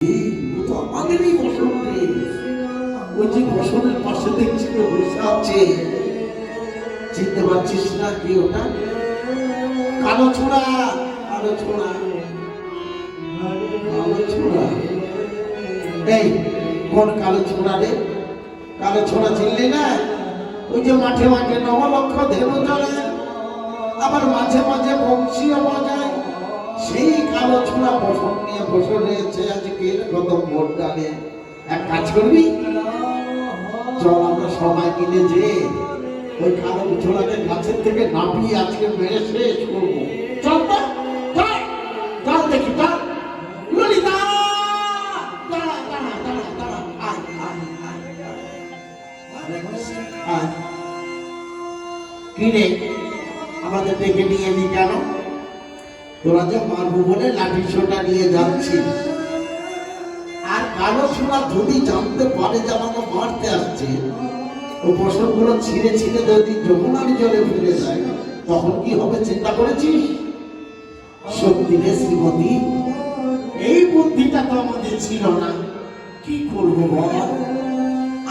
আমাদেরই বসন্তে ওই যে বসনের পাশে দেখছি তো বসে চিনতে পারছিস না কি ওটা? কালো ছোড়া কালো ছোড়া। কালো ছোড়া? এই, কোন কালো ছোড়া রে? কালো ছোড়া চিনলি না? ওই যে মাঠে মাঠে নবলক্ষ চলে আবার মাঝে মাঝে বংশীয় বাজায় সেই কালো ছোড়া বসন নিয়ে বসে রয়েছে আজকে কত ভোট ডালে এক কাজ করবি? চল আমরা সবাই মিলে যে ওই কালো ছোড়াকে গাছের থেকে নামিয়ে আজকে মেরে শেষ করব। চল চল দেখি, চল। কি রে? তোরা যে বলে লাঠি নিয়ে যাচ্ছিস। আর যদি জানতে পারে যে আমাকে মারতে আসছে। ও ছিঁড়ে ছিঁড়ে যদি যমুনার জলে ফিরে যায়, তখন কি হবে চিন্তা করেছিস? সত্যি রে শ্রীমতী, এই বুদ্ধিটা তো আমাদের ছিল না। কি করব বল?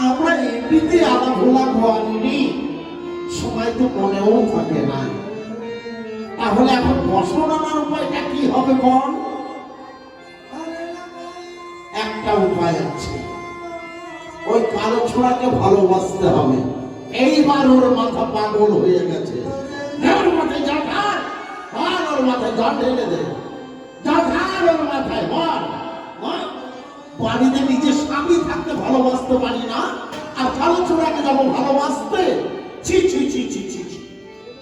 আমরা এমনিতে আলা ভোলা গোয়ালিনি সময় তো মনেও থাকে তাহলে এখন বসন আনার উপায়টা কি হবে বল? একটা উপায় আছে। ওই কালো ছোড়াকে ভালোবাসতে হবে। এইবার ওর মাথা পাগল হয়ে গেছে। বাড়িতে নিজের স্বামী থাকতে ভালোবাসতে পারি না। আর কালো ছোড়াকে যাব ভালোবাসতে।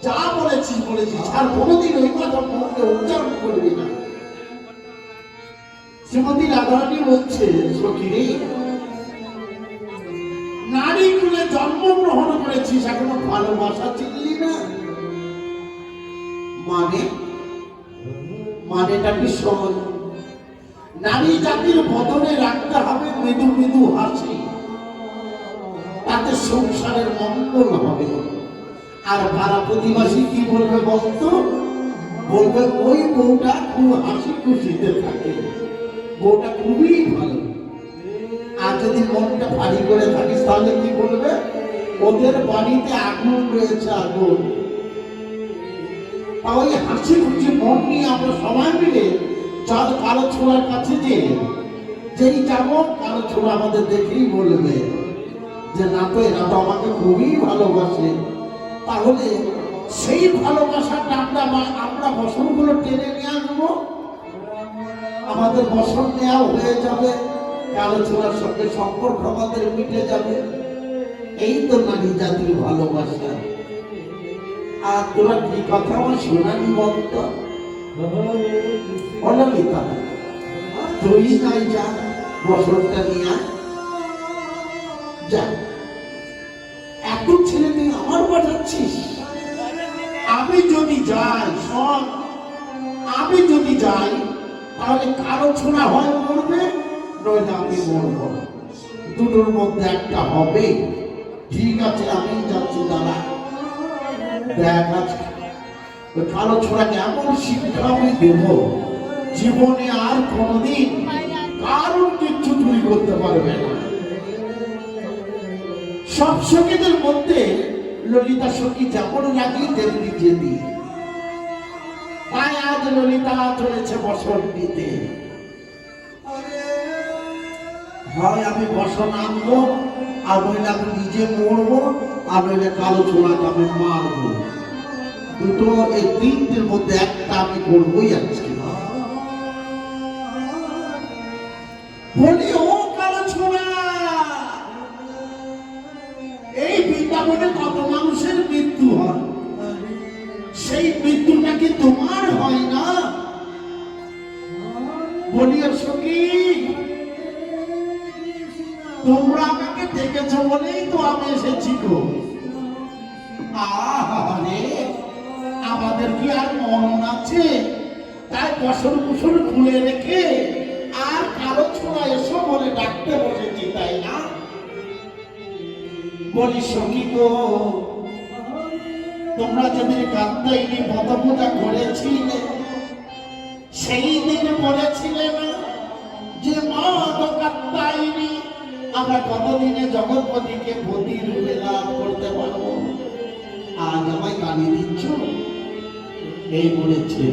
যা বলেছিস বলেছিস। আর কোনোদিন ওই কথা মুখে উচ্চারণ করবি না। শ্রীমতী রাধারানী বলছে নারী কুলে জন্মগ্রহণ করেছিস, এখনও ভালোবাসা চিনলি না? মানে? মানেটা কি সহজ নারী জাতির বদলে রাখতে হবে মৃদু মৃদু হাসি। তাতে সংসারের মঙ্গল হবে। আর পাড়া প্রতিবাসী কি বলবে বলতো? বলবে, ওই বউটা খুব হাসি খুশিতে থাকে। বউটা খুবই ভালো। আর যদি মনটা ভারী করে থাকিস, তাহলে কি বলবে? ওদের বাড়িতে আগুন রয়েছে, আগুন। তাহলে হাসি খুশি মন নিয়ে আমরা সবাই মিলে চাঁদ কালো ছোড়ার কাছে যে যেই যাব, কালো ছোড়া আমাদের দেখেই বলবে যে, না তো এরা তো আমাকে খুবই ভালোবাসে। তাহলে সেই ভালোবাসাটা আমরা আমরা বসনগুলো টেনে নিয়ে আসব। আমাদের বসন নেওয়া হয়ে যাবে আলোচনার সঙ্গে সম্পর্ক আমাদের মিটে যাবে। এই তো নারী জাতির ভালোবাসা। আর তোরা কি কথা আমার শোনানি বলত অনমিতা তুই নাই যা বসনটা নিয়ে। যা। পাঠাচ্ছিস আমি যদি যাই, শোন, আমি যদি যাই, তাহলে কারও ছোড়া হয় মরবে নইলে আমি মরব। দুটোর মধ্যে একটা হবে। ঠিক আছে আমি যাচ্ছি দাদা দেখ আজকে ওই কালো ছোড়াকে এমন শিক্ষা আমি দেব, জীবনে আর কোনোদিন কারণ কিচ্ছু চুরি করতে পারবে না। সব সখীদের মধ্যে ললিতা সখী যেমন লাগি তেমনি যেদি তাই আজ ললিতা চলেছে বসন নিতে। হয় আমি বসন আনব, আর নইলে আমি নিজে মরবো, আর নইলে কালো ছোড়াকে আমি মারবো। দুটো এই তিনটের মধ্যে একটা আমি করবোই আজকে। বলি, ও কালো ছোড়া এই বৃন্দাবনে কত কি তোমার হয় না? বলিও সখী, তোমরা আমাকে ডেকেছো বলেই তো আমি এসেছি গো। আমাদের কি আর মরণ আছে? তাই বসর কুসর খুলে রেখে আর কারও ছোড়া এসো বলে ডাকতে বসেছি, তাই না? বলি সখী গো তোমরা যেদিন কাত্তাইনি পদ পূজা করেছিলে সেই দিন বলেছিলে না যে, মা আমরা কতদিনে জগৎপতিকে পতি রূপে লাভ করতে পারব আজ আমায় গালি দিচ্ছ? এই বলেছে,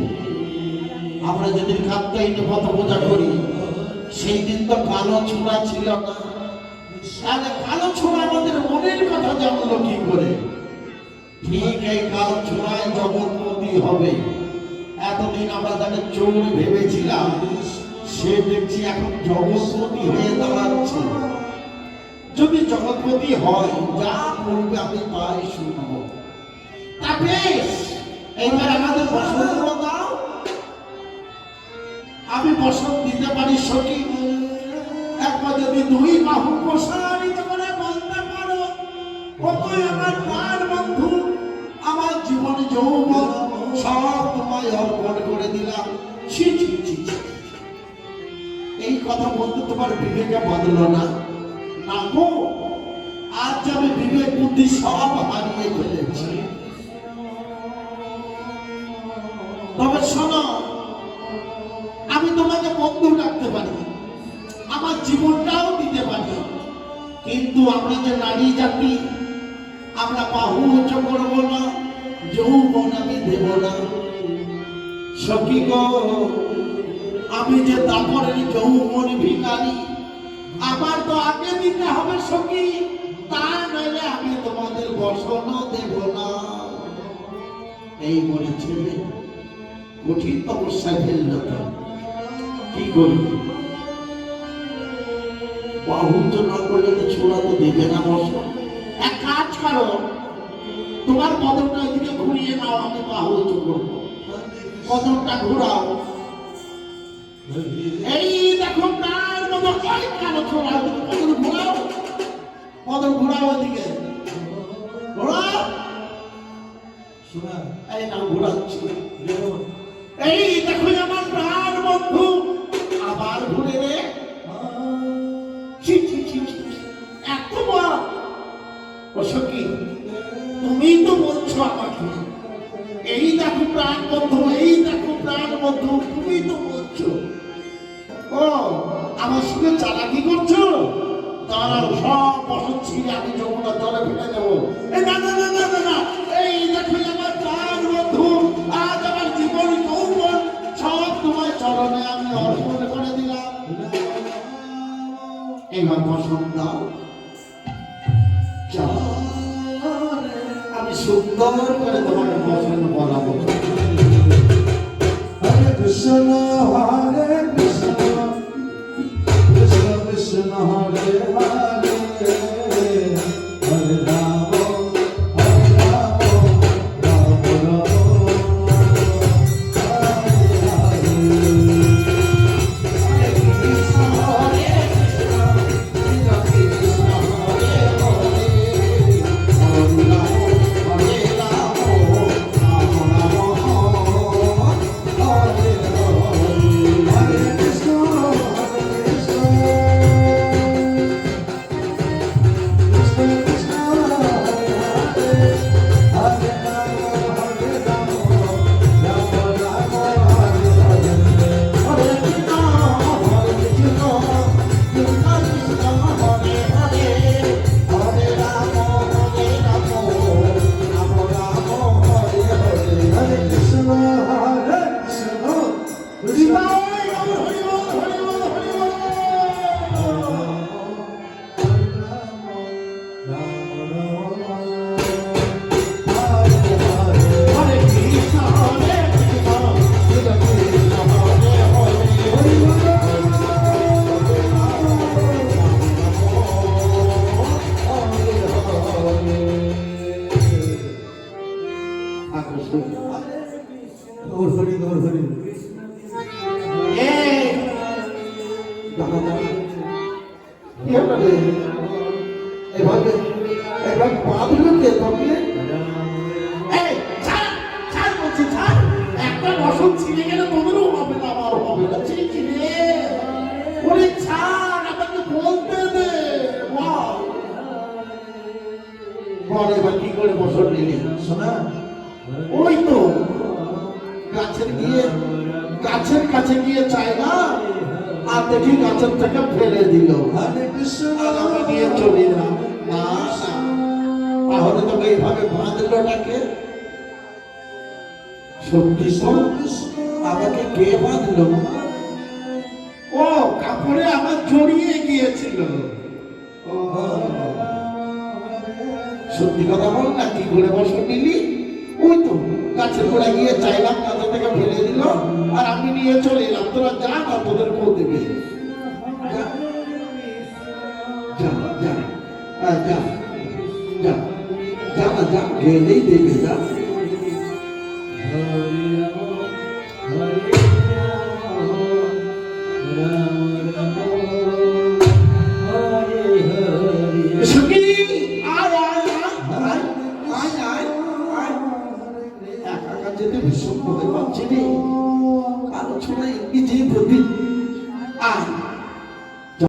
আমরা যেদিন কাত্তায়নী পথ পূজা করি সেই দিন তো কালো ছোড়া ছিল না। তাহলে কালো ছোড়া আমাদের মনের কথা জানলো কি করে? ঠিক এই কালো ছোড়ায় জগৎপতি হবে, এতদিন আমরা তাকে চোর ভেবেছিলাম, সে দেখছি এখন জগৎপতি হয়ে দাঁড়াচ্ছে। যদি জগৎপতি হয়, যা বলবে আমি তাই শুনব। তা বেশ এইবার আমাদের বসন্ত দাও। আমি বসন্ত দিতে পারি সখী। একবার যদি দুই বাহু প্রসারিত করে বলতে পারো কতই আমার প্রাণ বলতে তোমার বিবেকে বদলো না। না আজ আমি বিবেক, বুদ্ধি সব হারিয়ে ফেলেছি। তবে শোনো, আমি তোমাকে বন্ধু রাখতে পারি, আমার জীবনটাও দিতে পারি। কিন্তু আমরা যে নারী জাতি, আমরা বাহু উঁচু করব না, যৌবন আমি দেব না। সখী গো আমি যে দাপরের যৌবন ভিখারি, আমার তো আগে দিতে হবে সখী, তা নইলে আমি তোমাদের বসনও দেব না। এই বলে ছেলে কঠিন তপস্যায় ফেলল কি করবি? বাহু তো না করলে তো ছোড়া তো দেবে না বস। এক কাজ করো, তোমার বদলটা এদিকে ঘুরিয়ে নাও, আমি বাহু করব। বদলটা ঘুরাও। এই দেখো তার মতো ওই কালো ছোড়া বদল ঘোরাও বদল ঘোরাও ওদিকে ঘোরাও। শোনা। এই নাম ঘোরাচ্ছি। এই দেখো চালাকি করছ? দাঁড়াও, সব বছর ছিঁড়ে আমি যমুনা জলে ফেলে দেবো। না না জীবন সব তোমার চরণে আমি অর্পণ করে দিলাম। এবার বসন্ত দাও। আমি সুন্দর করে তোমাকে বসন্ত বলাবো হরে কৃষ্ণ হরে হরে কৃষ্ণ ওই তো গাছের গিয়ে গাছের কাছে গিয়ে চায় না, আর দেখি গাছের থেকে ফেলে দিল। আর আমি নিয়ে চলে না। ও, কাপড়ে গিয়েছিল। সত্যি কথা বল না, কি করে বসে নিলি? গাছের গিয়ে চাইলাম কাঁচা থেকে ফেলে দিল আর আমি নিয়ে চলে এলাম তোরা যা না তোদের কেউ দেবে যা। যা যা আহ, যা যা যা যা যা গেলেই দেবে যা